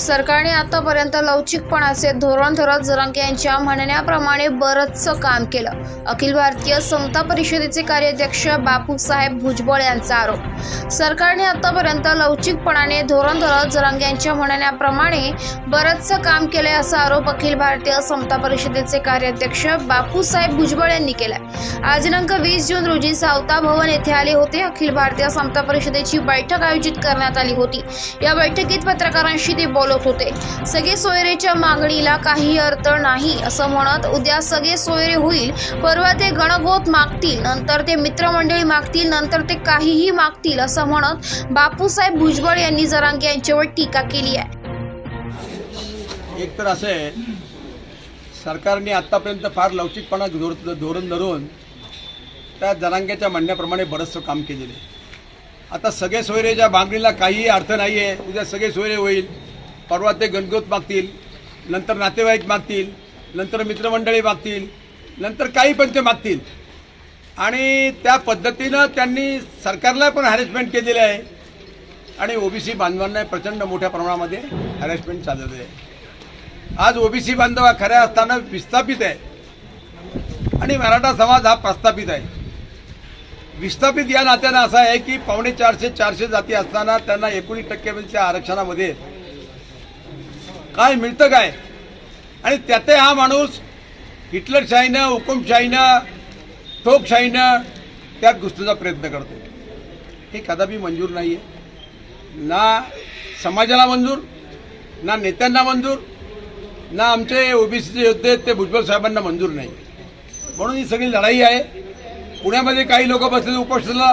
सरकारने आतापर्यंत लवचिकपणाचे धोरण धरत जरांगे यांच्या म्हणण्याप्रमाणे बरंचसं काम केलं. अखिल भारतीय समता परिषदेचे कार्याध्यक्ष बापूसाहेब भुजबळ यांचा आरोप. सरकारने आतापर्यंत लवचिकपणाने धोरण धरत जरंग यांच्या म्हणण्याप्रमाणे बरंचसं काम केलंय असा आरोप अखिल भारतीय समता परिषदेचे कार्याध्यक्ष बापूसाहेब भुजबळ यांनी केलाय. आज दिनांक वीस जून रोजी सावता भवन येथे आले होते. अखिल भारतीय समता परिषदेची बैठक आयोजित करण्यात आली होती. या बैठकीत पत्रकारांशी ते बोलत होते. सगळे सोयरेच्या मागणीला काही अर्थ नाही असं म्हणत उद्या सगळे सोयरे होईल. परवा ते गणगोत मागतील नंतर ते मित्रमंडळी मागतील नंतर ते काहीही मागतील असं म्हणत बापूसाहेब भुजबळ यांनी जरांगे यांच्यावर टीका केली आहे. एक तर असं आहे सरकारने आत्तापर्यंत फार लवचिकपणा धोर धोरण धरून त्या जनांग्याच्या म्हणण्याप्रमाणे बरंचसं काम केलेलं आहे. आता सगळे सोयरेच्या मागणीला काहीही अर्थ नाही आहे उद्या सगळे सोयरे होईल. परवा ते गणगोत मागतील नंतर नातेवाईक मागतील नंतर मित्रमंडळी मागतील नंतर काही पण ते मागतील. आणि त्या पद्धतीनं त्यांनी सरकारला पण हॅरेसमेंट केलेले आहे. आणि ओबीसी बांधवांना प्रचंड मोठ्या प्रमाणामध्ये हॅरेसमेंट चाललेलं आहे. आज ओबीसी बांधव हा खऱ्या असताना विस्थापित आहे. आणि मराठा समाज हा प्रस्थापित आहे. विस्थापित या नात्यानं असं आहे की पावणे चारशे चारशे जाती असताना त्यांना एकोणीस टक्केच्या आरक्षणामध्ये काय मिळतं काय? आणि त्यातही हा माणूस हिटलरशाहीनं हुकुमशाहीनं ठोकशाहीनं त्यात घुसण्याचा प्रयत्न करतो. हे कदापि मंजूर नाही आहे ना समाजाला मंजूर ना नेत्यांना मंजूर ना आमचे ओबीसीचे योद्धे आहेत ते भुजबळ साहेबांना मंजूर नाही. म्हणून ही सगळी लढाई आहे. पुण्यामध्ये काही लोक बसलेले उपोषणाला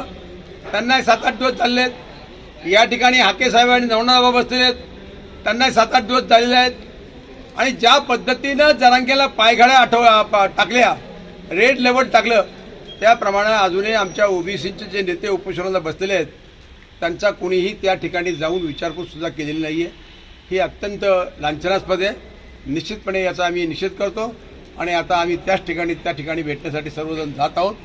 त्यांनाही सात आठ दिवस चाललेत. या ठिकाणी हाके साहेब आणि नवनाबाबा बसलेले आहेत. त्यांनाही सात आठ दिवस झालेले आहेत. आणि ज्या पद्धतीनं जरांगेला पायघड्या आठव टाकल्या रेड लेवल टाकलं त्याप्रमाणे अजूनही आमच्या ओबीसीचे जे नेते उपोषणाला बसलेले आहेत त्यांचा कोणीही त्या ठिकाणी जाऊन विचारपूससुद्धा केलेली नाही आहे ही अत्यंत लांछनास्पद आहे. निश्चितपणे याचा आम्ही निषेध करतो. आणि आता आम्ही त्याच ठिकाणी त्या ठिकाणी भेटण्यासाठी सर्वजण जात आहोत.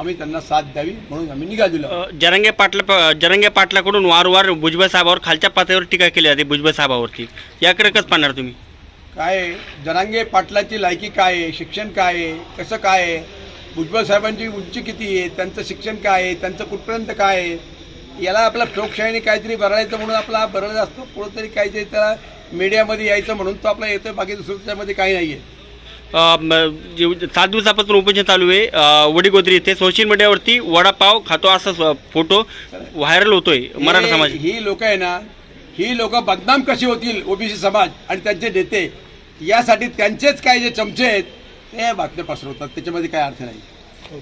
आम्ही त्यांना साथ द्यावी म्हणून आम्ही आहोत. अ, जरंगे पाटला जरंगे पाटलाकडून वारंवार भुजबळ साहेबावर खालच्या पातळीवर टीका केली जाते भुजबळ साहेबावरती. याकडे कसं पाहणार तुम्ही? काय? जरांगे पाटलाची लायकी काय आहे? शिक्षण काय आहे? कसं काय आहे? भुजबळ साहेबांची उंची किती आहे? त्यांचं शिक्षण काय आहे? त्यांचं कुठपर्यंत काय आहे? याला आपला लोकशाहीने काहीतरी भरायचं म्हणून आपला भरला असतो. पुढं तरी काहीतरी त्याला मीडियामध्ये यायचं म्हणून तो आपला येतोय. बाकी दुसरं त्याच्यामध्ये काही नाही आहे सात दिवसापासून उपोषण चालू आहे. वडीगोद्री इथे सोशल मीडियावरती वडापाव खातो असा फोटो व्हायरल होतोय मराठा समाज ही लोक आहे ना ही लोक बदनाम कशी होतील ओबीसी समाज आणि त्यांचे नेते? यासाठी त्यांचेच काही जे चमचे आहेत ते बातम्या पसरवतात त्याच्यामध्ये काय अर्थ नाही.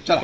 चला.